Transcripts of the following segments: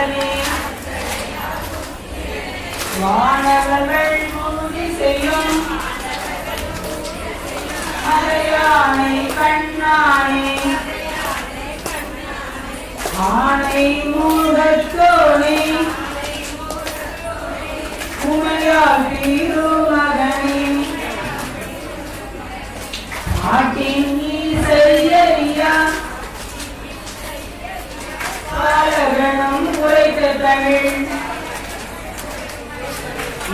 நீரனிலும் வானவர்கள் மூடி செய்யும் மலையானை கண்ணானே. ஆனை மூடத்தோனே. ஆட்டின் தமிழ்.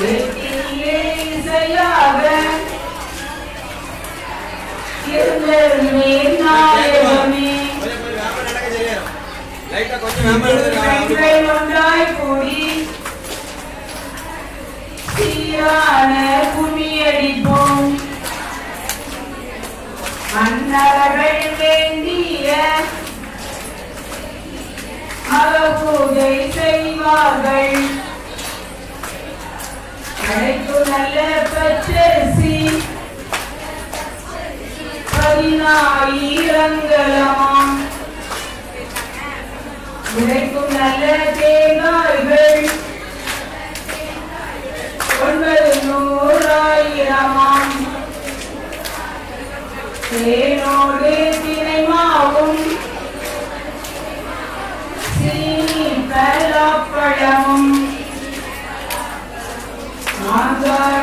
ஏற்றியே இசையாக இருந்தே நாயகமே. பெண்கள் ஒன்றாய் கூடி சீரான குமியடிப்போம். மன்னர்கள் வேண்டிய அகப்பூஜை செய்வார்கள். அழைப்பு நல்ல பச்சரிசி. பதினாயிரங்களாம். உழைக்கும் நல்ல தேங்காய்கள். ஒன்பது நூறாயிரமாம். தேனோடு சீனி பலாப்பழமும் மாங்காய்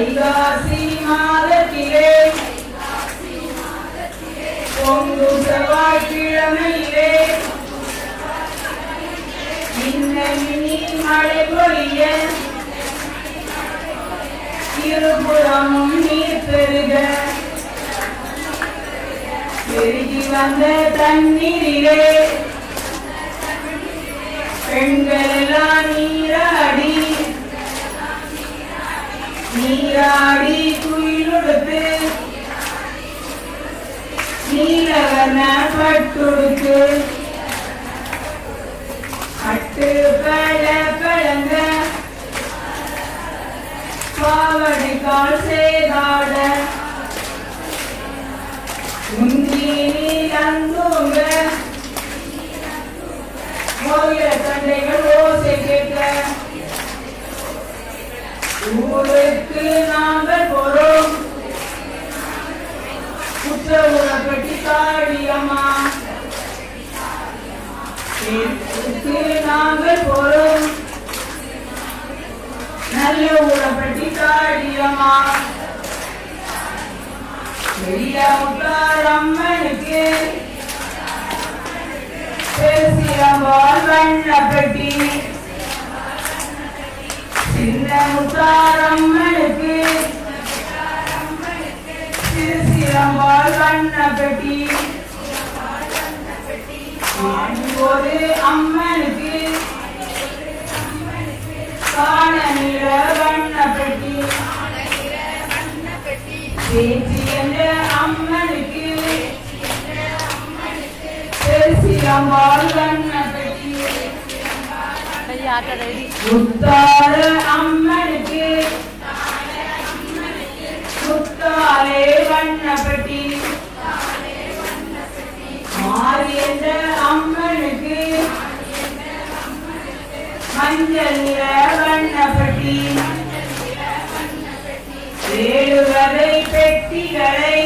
வைகாசி மாதத்திலே பொங்கு செவ்வாய்க்கிழமையிலே மின்னலினி மழை பொழிய இருபுறமும் நீர் பெருக. பெருகி வந்த தண்ணீரிலே பெண்கள் எல்லாம் நீராடி நீராடி குயிலொடுத்து. நீலவர்ண பட்டுடுத்து அட்டு பழ பழங்க. பாவடை கால் சேதாட. உந்தி நீலந்தூங்க கோயில தண்டைகள் ஓசை கேட்க. ஊருக்கு நாங்கள் போறோம். குற்ற உணப்பட்டி காடியம்மா ஊருக்கு நாங்கள் போறோம். நல்ல உணப்பட்டி காடியம்மா பெரிய முட்டார் அம்மனுக்கு பேசியம்பால் வண்ணப்பட்டி சின்ன முத்தாரம்மனுக்கு சிறுசிலம்பால் வண்ணப்பட்டி ஒரு அம்மனுக்கு. காண நிற வண்ணப்பட்டி பேச்சு என்ற அம்மனுக்கு. ஆட்ட ரெடி முத்தார அம்மனுக்கு முத்தாரே வண்ணப்பட்டி மாறி என்ற அம்மனுக்கு மஞ்சள் நிற வண்ணப்பட்டி ஏழு வகை பெட்டிகளை